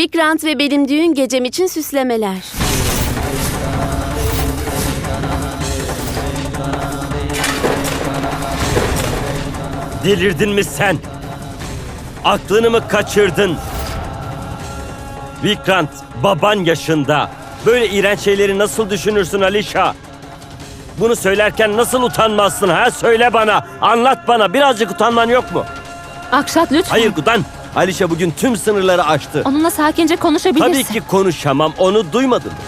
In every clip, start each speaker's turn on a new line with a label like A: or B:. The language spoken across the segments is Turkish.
A: Vikrant ve benim düğün gecem için süslemeler.
B: Delirdin mi sen? Aklını mı kaçırdın? Vikrant, baban yaşında. Böyle iğrenç şeyleri nasıl düşünürsün Alişa? Bunu söylerken nasıl utanmazsın ha? Söyle bana, anlat bana. Birazcık utanman yok mu?
A: Akşat lütfen.
B: Hayır Gudan. Alişa bugün tüm sınırları aştı.
A: Onunla sakince konuşabilirsin.
B: Tabii ki konuşamam. Onu duymadın mı?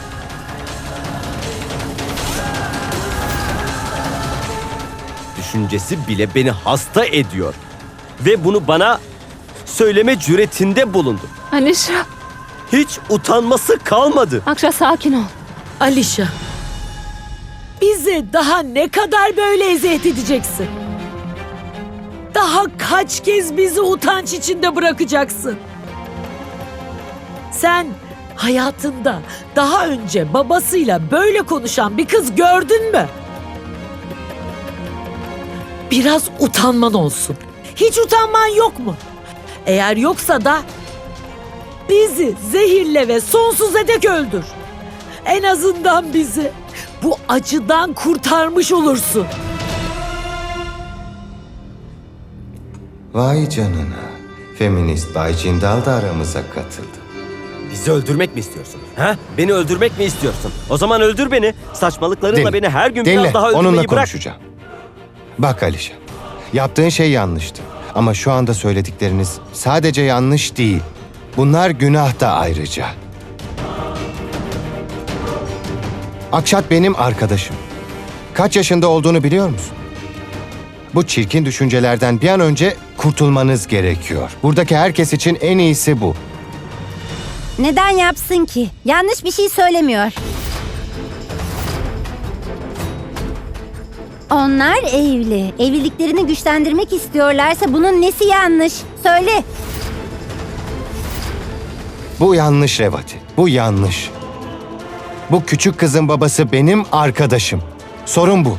B: Düşüncesi bile beni hasta ediyor. Ve bunu bana söyleme cüretinde bulundu.
A: Alişa,
B: Hiç utanması kalmadı.
A: Akşat sakin ol.
C: Alişa. Bizi daha ne kadar böyle eziyet edeceksin? Daha kaç kez bizi utanç içinde bırakacaksın? Sen hayatında daha önce babasıyla böyle konuşan bir kız gördün mü? Biraz utanman olsun. Hiç utanman yok mu? Eğer yoksa da bizi zehirle ve sonsuza dek öldür. En azından bizi bu acıdan kurtarmış olursun.
D: Vay canına. Feminist Bay Cindal da aramıza katıldı.
B: Bizi öldürmek mi istiyorsun? Ha? Beni öldürmek mi istiyorsun? O zaman öldür beni. Saçmalıklarınla
D: Dinle,
B: beni her gün
D: dinle,
B: biraz daha öldürmeyi
D: onunla
B: bırak.
D: konuşacağım. Bak Alişa, yaptığın şey yanlıştı. Ama şu anda söyledikleriniz sadece yanlış değil. Bunlar günah da ayrıca. Akşat benim arkadaşım. Kaç yaşında olduğunu biliyor musun? Bu çirkin düşüncelerden bir an önce kurtulmanız gerekiyor. Buradaki herkes için en iyisi bu.
E: Neden yapsın ki? Yanlış bir şey söylemiyor. Onlar evli. Evliliklerini güçlendirmek istiyorlarsa bunun nesi yanlış? Söyle.
D: Bu yanlış Revati. Bu yanlış. Bu küçük kızın babası benim arkadaşım. Sorun bu.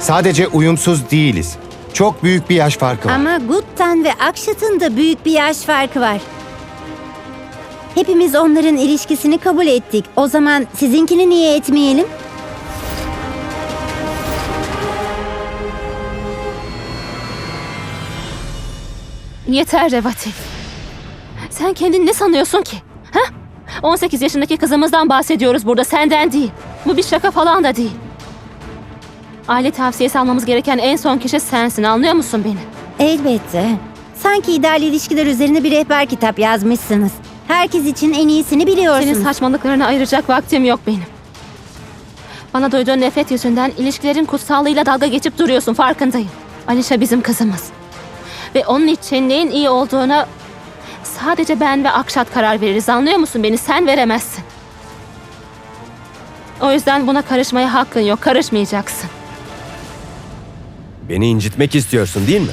D: Sadece uyumsuz değiliz. Çok büyük bir yaş farkı var.
E: Ama Guttan ve Akşat'ın da büyük bir yaş farkı var. Hepimiz onların ilişkisini kabul ettik. O zaman sizinkini niye etmeyelim?
A: Yeter Revati. Sen kendini ne sanıyorsun ki? Ha? 18 yaşındaki kızımızdan bahsediyoruz burada, senden değil. Bu bir şaka falan da değil. Aile tavsiyesi almamız gereken en son kişi sensin, anlıyor musun beni?
E: Elbette. Sanki ideal ilişkiler üzerine bir rehber kitap yazmışsınız. Herkes için en iyisini biliyorsunuz.
A: Senin saçmalıklarına ayıracak vaktim yok benim. Bana duyduğun nefret yüzünden ilişkilerin kutsallığıyla dalga geçip duruyorsun, farkındayım. Alişa bizim kızımız. Ve onun için neyin iyi olduğuna sadece ben ve Akşat karar veririz, anlıyor musun beni? Sen veremezsin. O yüzden buna karışmaya hakkın yok, karışmayacaksın.
B: Beni incitmek istiyorsun değil mi?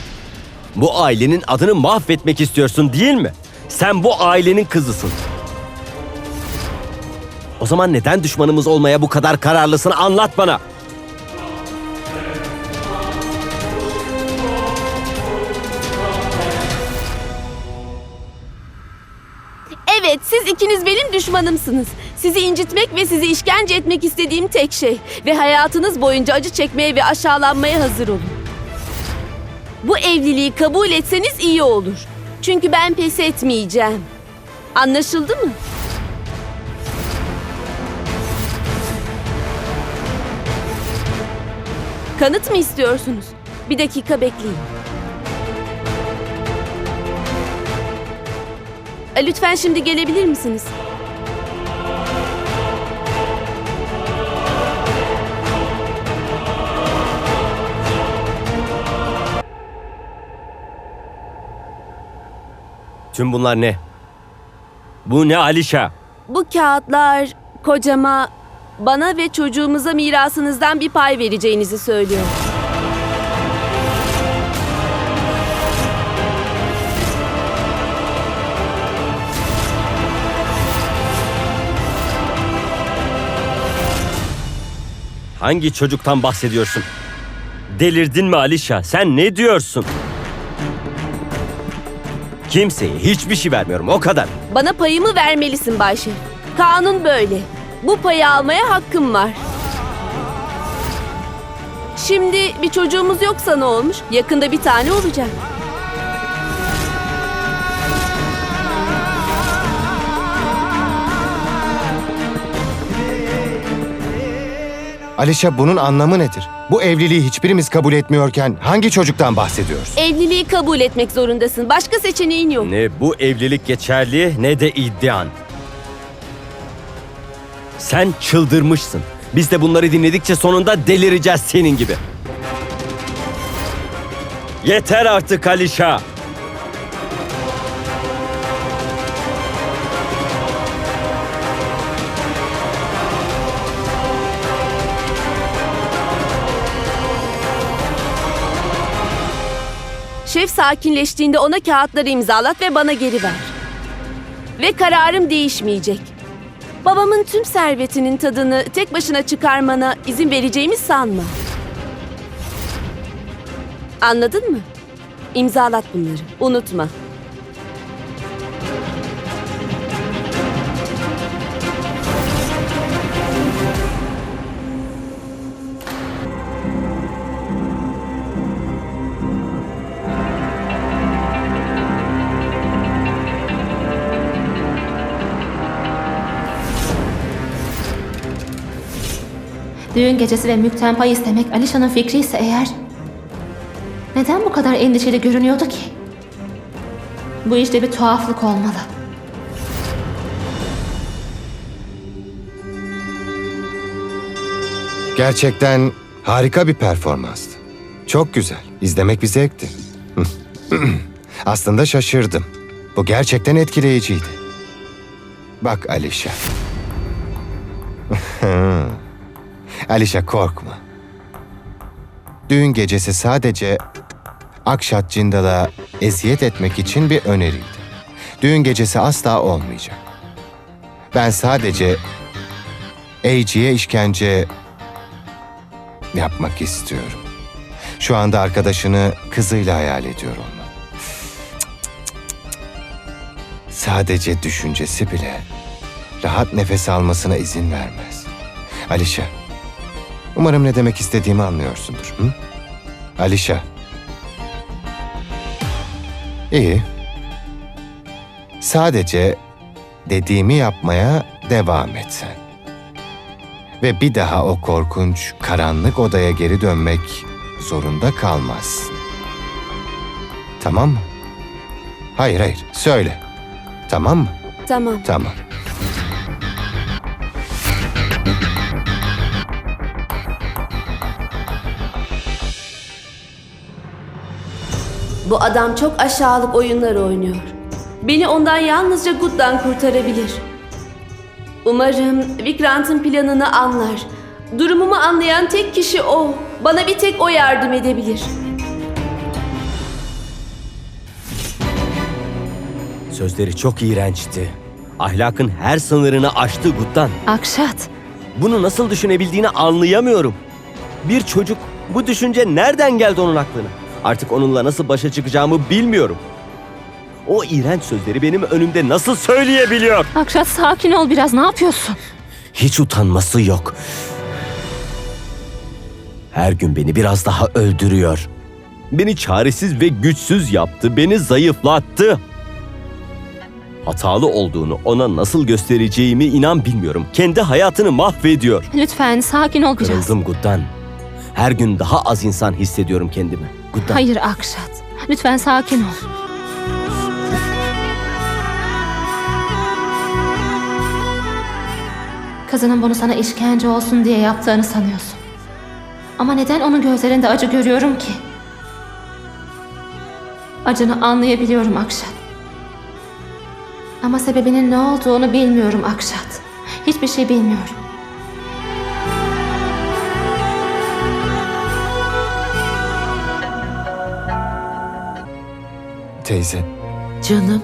B: Bu ailenin adını mahvetmek istiyorsun değil mi? Sen bu ailenin kızısın. O zaman neden düşmanımız olmaya bu kadar kararlısın anlat bana.
A: Evet, siz ikiniz benim düşmanımsınız. Sizi incitmek ve sizi işkence etmek istediğim tek şey. Ve hayatınız boyunca acı çekmeye ve aşağılanmaya hazır olun. Bu evliliği kabul etseniz iyi olur. Çünkü ben pes etmeyeceğim. Anlaşıldı mı? Kanıt mı istiyorsunuz? Bir dakika bekleyin. Lütfen şimdi gelebilir misiniz?
B: Tüm bunlar ne? Bu ne Alişa?
A: Bu kağıtlar kocama, bana ve çocuğumuza mirasınızdan bir pay vereceğinizi söylüyor.
B: Hangi çocuktan bahsediyorsun? Delirdin mi Alişa? Sen ne diyorsun? Kimseye hiçbir şey vermiyorum o kadar.
A: Bana payımı vermelisin Bayşe. Kanun böyle. Bu payı almaya hakkım var. Şimdi bir çocuğumuz yoksa ne olmuş? Yakında bir tane olacak.
D: Alişa bunun anlamı nedir? Bu evliliği hiçbirimiz kabul etmiyorken hangi çocuktan bahsediyoruz?
A: Evliliği kabul etmek zorundasın. Başka seçeneğin yok.
B: Ne bu evlilik geçerli ne de iddian. Sen çıldırmışsın. Biz de bunları dinledikçe sonunda delireceğiz senin gibi. Yeter artık Alişa.
A: Şef sakinleştiğinde ona kağıtları imzalat ve bana geri ver. Ve kararım değişmeyecek. Babamın tüm servetinin tadını tek başına çıkarmana izin vereceğimi sanma. Anladın mı? İmzalat bunları. Unutma.
F: Düğün gecesi ve mülkten istemek Alişan'ın fikri ise eğer... Neden bu kadar endişeli görünüyordu ki? Bu işte bir tuhaflık olmalı.
D: Gerçekten harika bir performanstı. Çok güzel. İzlemek bir zevkti. Aslında şaşırdım. Bu gerçekten etkileyiciydi. Bak Alişa. Alişa korkma. Düğün gecesi sadece Akşat Cindal'a eziyet etmek için bir öneriydi. Düğün gecesi asla olmayacak. Ben sadece AG'ye işkence yapmak istiyorum. Şu anda arkadaşını kızıyla hayal ediyor olmalı. Sadece düşüncesi bile rahat nefes almasına izin vermez. Alişa, umarım ne demek istediğimi anlıyorsundur. Hı? Alişa. İyi. Sadece dediğimi yapmaya devam et sen ve bir daha o korkunç karanlık odaya geri dönmek zorunda kalmazsın. Tamam mı? Hayır hayır söyle. Tamam mı?
A: Tamam.
D: Tamam.
A: Bu adam çok aşağılık oyunlar oynuyor. Beni ondan yalnızca Good'dan kurtarabilir. Umarım Vikrant'ın planını anlar. Durumumu anlayan tek kişi o. Bana bir tek o yardım edebilir.
B: Sözleri çok iğrençti. Ahlakın her sınırını aştı Guttan.
F: Akşat,
B: Bunu nasıl düşünebildiğini anlayamıyorum. Bir çocuk bu düşünce nereden geldi onun aklına? Artık onunla nasıl başa çıkacağımı bilmiyorum. O iğrenç sözleri benim önümde nasıl söyleyebiliyor?
F: Akşat sakin ol biraz ne yapıyorsun?
B: Hiç utanması yok. Her gün beni biraz daha öldürüyor. Beni çaresiz ve güçsüz yaptı, beni zayıflattı. Hatalı olduğunu ona nasıl göstereceğimi inan bilmiyorum. Kendi hayatını mahvediyor.
F: Lütfen sakin ol biraz.
B: Kırıldım Guddan. Her gün daha az insan hissediyorum kendimi. Guddan.
F: Hayır Akşat, lütfen sakin ol. Kızının bunu sana işkence olsun diye yaptığını sanıyorsun. Ama neden onun gözlerinde acı görüyorum ki? Acını anlayabiliyorum Akşat. Ama sebebinin ne olduğunu bilmiyorum Akşat. Hiçbir şey bilmiyorum.
D: Teyze,
C: Canım.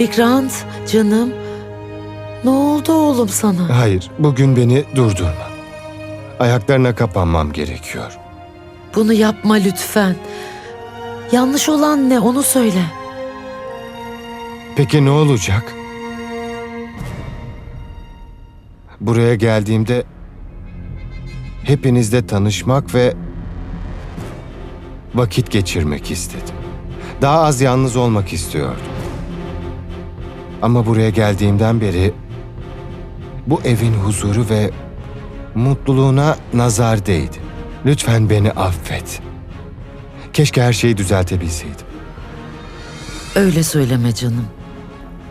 C: Vikrant, canım. Ne oldu oğlum sana?
D: hayır bugün beni durdurma. Ayaklarına kapanmam gerekiyor.
C: Bunu yapma lütfen. Yanlış olan ne onu söyle.
D: Peki ne olacak? Buraya geldiğimde hepinizle tanışmak ve vakit geçirmek istedim. Daha az yalnız olmak istiyordum. Ama buraya geldiğimden beri bu evin huzuru ve mutluluğuna nazar değdi. Lütfen beni affet. Keşke her şeyi düzeltebilseydim.
C: Öyle söyleme canım.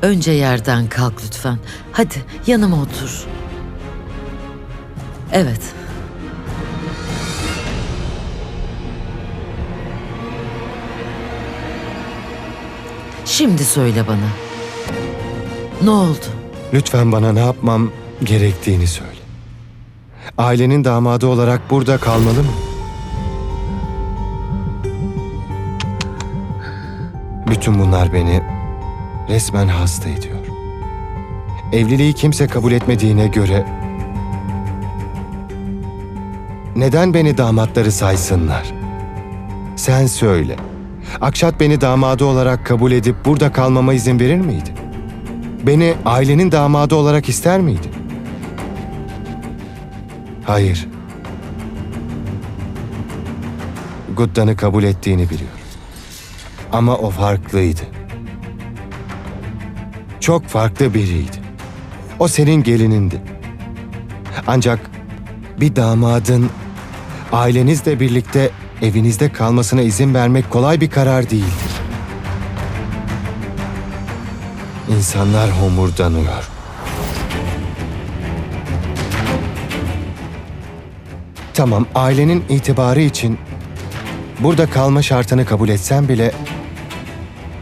C: Önce yerden kalk lütfen. Hadi yanıma otur. Evet. Şimdi söyle bana. Ne oldu?
D: Lütfen bana ne yapmam gerektiğini söyle. Ailenin damadı olarak burada kalmalı mı? Bütün bunlar beni resmen hasta ediyor. Evliliği kimse kabul etmediğine göre neden beni damatları saysınlar? Sen söyle. Akşat beni damadı olarak kabul edip burada kalmama izin verir miydi? Beni ailenin damadı olarak ister miydi? Hayır. Guddan'ı kabul ettiğini biliyorum. Ama o farklıydı. Çok farklı biriydi. O senin gelinindi. Ancak bir damadın ailenizle birlikte evinizde kalmasına izin vermek kolay bir karar değildir. İnsanlar homurdanıyor. Tamam, ailenin itibarı için burada kalma şartını kabul etsem bile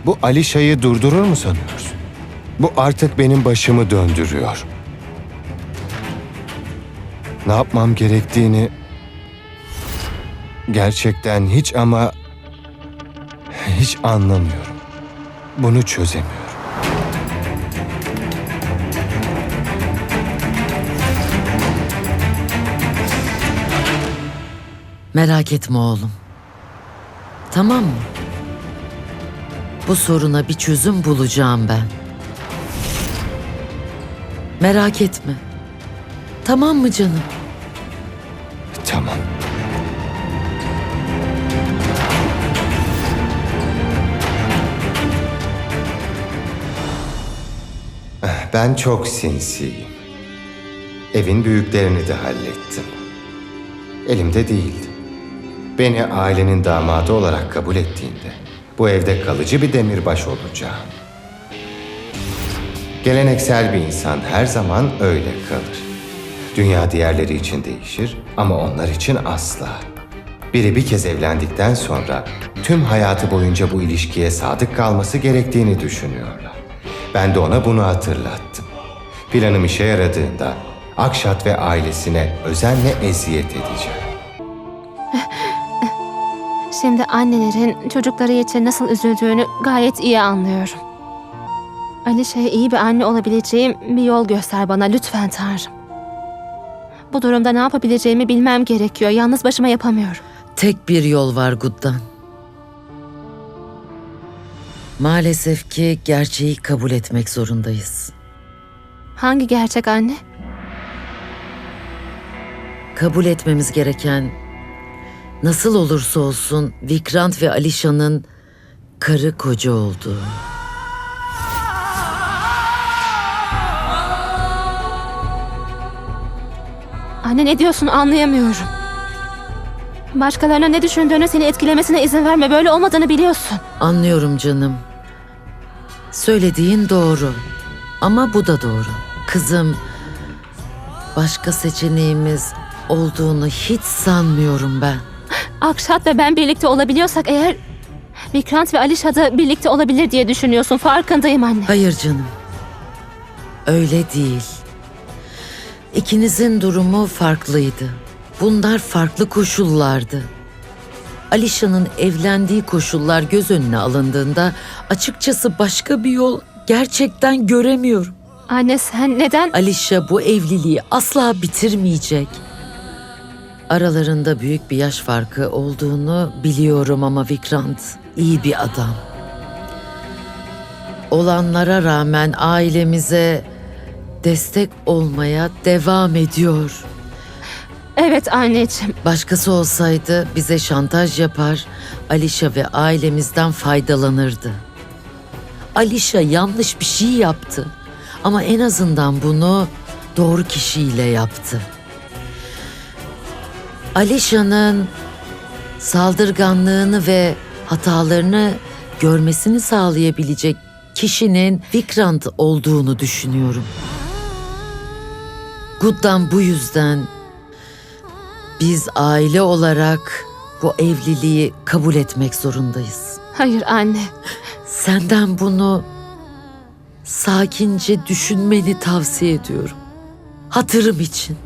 D: bu Alişa'yı durdurur mu sanıyorsun? Bu artık benim başımı döndürüyor. Ne yapmam gerektiğini gerçekten hiç ama hiç anlamıyorum. Bunu çözemiyorum.
C: Merak etme oğlum. Tamam mı? Bu soruna bir çözüm bulacağım ben. Merak etme. Tamam mı canım?
D: Ben çok sinsiyim. Evin büyüklerini de hallettim. Elimde değildi. Beni ailenin damadı olarak kabul ettiğinde bu evde kalıcı bir demirbaş olacağım. Geleneksel bir insan her zaman öyle kalır. Dünya diğerleri için değişir ama onlar için asla. Biri bir kez evlendikten sonra tüm hayatı boyunca bu ilişkiye sadık kalması gerektiğini düşünüyorlar. Ben de ona bunu hatırlattım. Planım işe yaradığında Akşat ve ailesine özenle eziyet edeceğim.
F: Şimdi annelerin çocukları için nasıl üzüldüğünü gayet iyi anlıyorum. Alişe'ye iyi bir anne olabileceğim bir yol göster bana lütfen Tanrım. Bu durumda ne yapabileceğimi bilmem gerekiyor. Yalnız başıma yapamıyorum.
C: Tek bir yol var Guddan. Maalesef ki gerçeği kabul etmek zorundayız.
F: Hangi gerçek anne?
C: Kabul etmemiz gereken nasıl olursa olsun Vikrant ve Alişan'ın karı koca olduğu.
F: Anne ne diyorsun anlayamıyorum. Başkalarına ne düşündüğünü seni etkilemesine izin verme. Böyle olmadığını biliyorsun.
C: Anlıyorum canım. Söylediğin doğru. Ama bu da doğru. Kızım, başka seçeneğimiz olduğunu hiç sanmıyorum ben.
F: Akşat ve ben birlikte olabiliyorsak eğer... Vikrant ve Alişa da birlikte olabilir diye düşünüyorsun. Farkındayım anne.
C: Hayır canım. Öyle değil. İkinizin durumu farklıydı. Bunlar farklı koşullardı. Alişan'ın evlendiği koşullar göz önüne alındığında açıkçası başka bir yol gerçekten göremiyorum.
F: Anne sen neden...
C: Alişa bu evliliği asla bitirmeyecek. Aralarında büyük bir yaş farkı olduğunu biliyorum ama Vikrant iyi bir adam. olanlara rağmen ailemize destek olmaya devam ediyor.
F: Evet anneciğim.
C: Başkası olsaydı bize şantaj yapar, Alişa ve ailemizden faydalanırdı. Alişa yanlış bir şey yaptı ama en azından bunu doğru kişiyle yaptı. Alişa'nın saldırganlığını ve hatalarını görmesini sağlayabilecek kişinin Vikrant olduğunu düşünüyorum. Guddan bu yüzden biz aile olarak bu evliliği kabul etmek zorundayız.
F: Hayır anne.
C: Senden bunu sakince düşünmeni tavsiye ediyorum. Hatırım için.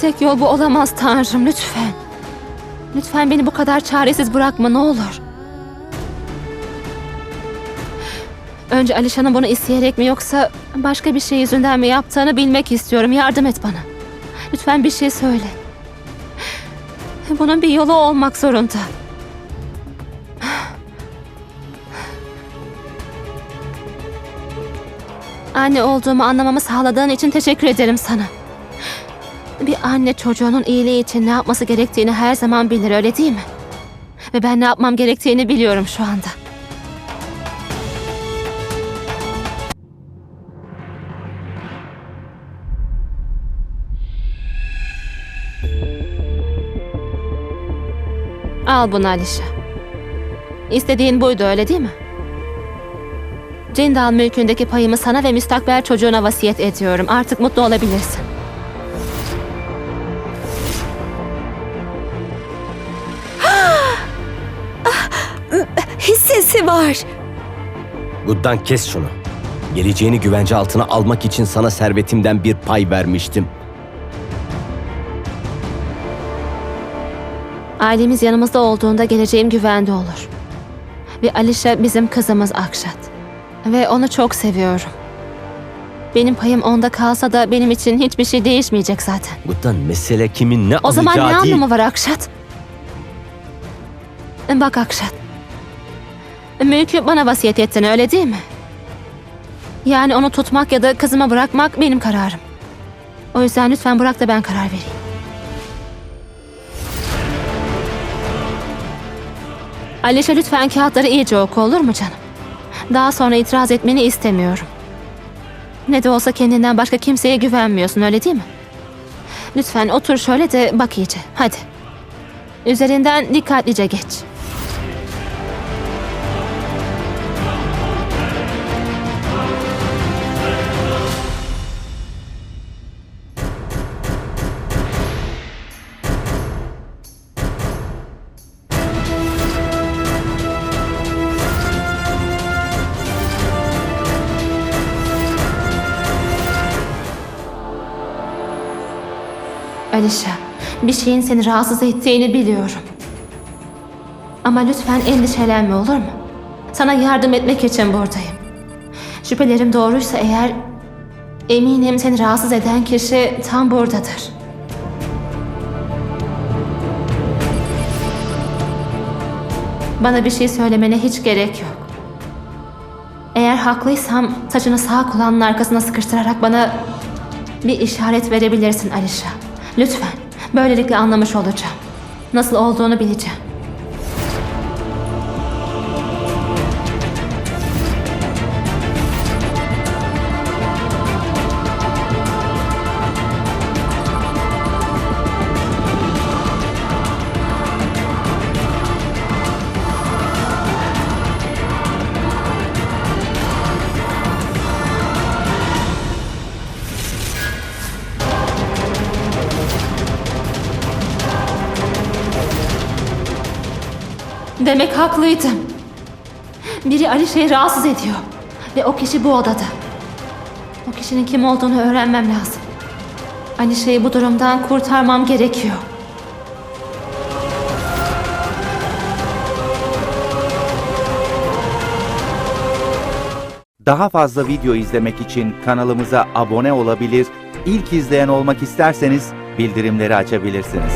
F: Tek yol bu olamaz Tanrım lütfen. Lütfen beni bu kadar çaresiz bırakma ne olur. Önce Alişan'ın bunu isteyerek mi yoksa başka bir şey yüzünden mi yaptığını bilmek istiyorum. Yardım et bana. Lütfen bir şey söyle. Bunun bir yolu olmak zorunda. Anne olduğumu anlamamı sağladığın için teşekkür ederim sana. Bir anne çocuğunun iyiliği için ne yapması gerektiğini her zaman bilir öyle değil mi? Ve ben ne yapmam gerektiğini biliyorum şu anda. Al bunu Alişa. İstediğin buydu öyle değil mi? Cindal mülkündeki payımı sana ve müstakbel çocuğuna vasiyet ediyorum. Artık mutlu olabilirsin.
A: Hissesi var.
B: Guddan kes şunu. Geleceğini güvence altına almak için sana servetimden bir pay vermiştim.
F: Ailemiz yanımızda olduğunda geleceğim güvende olur. Ve Alişa bizim kızımız Akşat. Ve onu çok seviyorum. Benim payım onda kalsa da benim için hiçbir şey değişmeyecek zaten.
B: Guddan mesele kimin ne
F: O zaman ne
B: alacağı değil.
F: anlamı var Akşat? Bak Akşat. Mülkü bana vasiyet ettin öyle değil mi? Yani onu tutmak ya da kızıma bırakmak benim kararım. O yüzden lütfen bırak da ben karar vereyim. Alişa lütfen kağıtları iyice oku olur mu canım? Daha sonra itiraz etmeni istemiyorum. Ne de olsa kendinden başka kimseye güvenmiyorsun öyle değil mi? Lütfen otur şöyle de bak iyice. Hadi. Üzerinden dikkatlice geç. Alişa, bir şeyin seni rahatsız ettiğini biliyorum. Ama lütfen endişelenme olur mu? Sana yardım etmek için buradayım. Şüphelerim doğruysa eğer eminim seni rahatsız eden kişi tam buradadır. Bana bir şey söylemene hiç gerek yok. Eğer haklıysam saçını sağ kulağının arkasına sıkıştırarak bana bir işaret verebilirsin Alişa. Lütfen. Böylelikle anlamış olacağım. Nasıl olduğunu bileceğim. Demek haklıydım. Biri Alişe'yi rahatsız ediyor. Ve o kişi bu odada. O kişinin kim olduğunu öğrenmem lazım. Alişe'yi bu durumdan kurtarmam gerekiyor.
G: Daha fazla video izlemek için kanalımıza abone olabilir, ilk izleyen olmak isterseniz bildirimleri açabilirsiniz.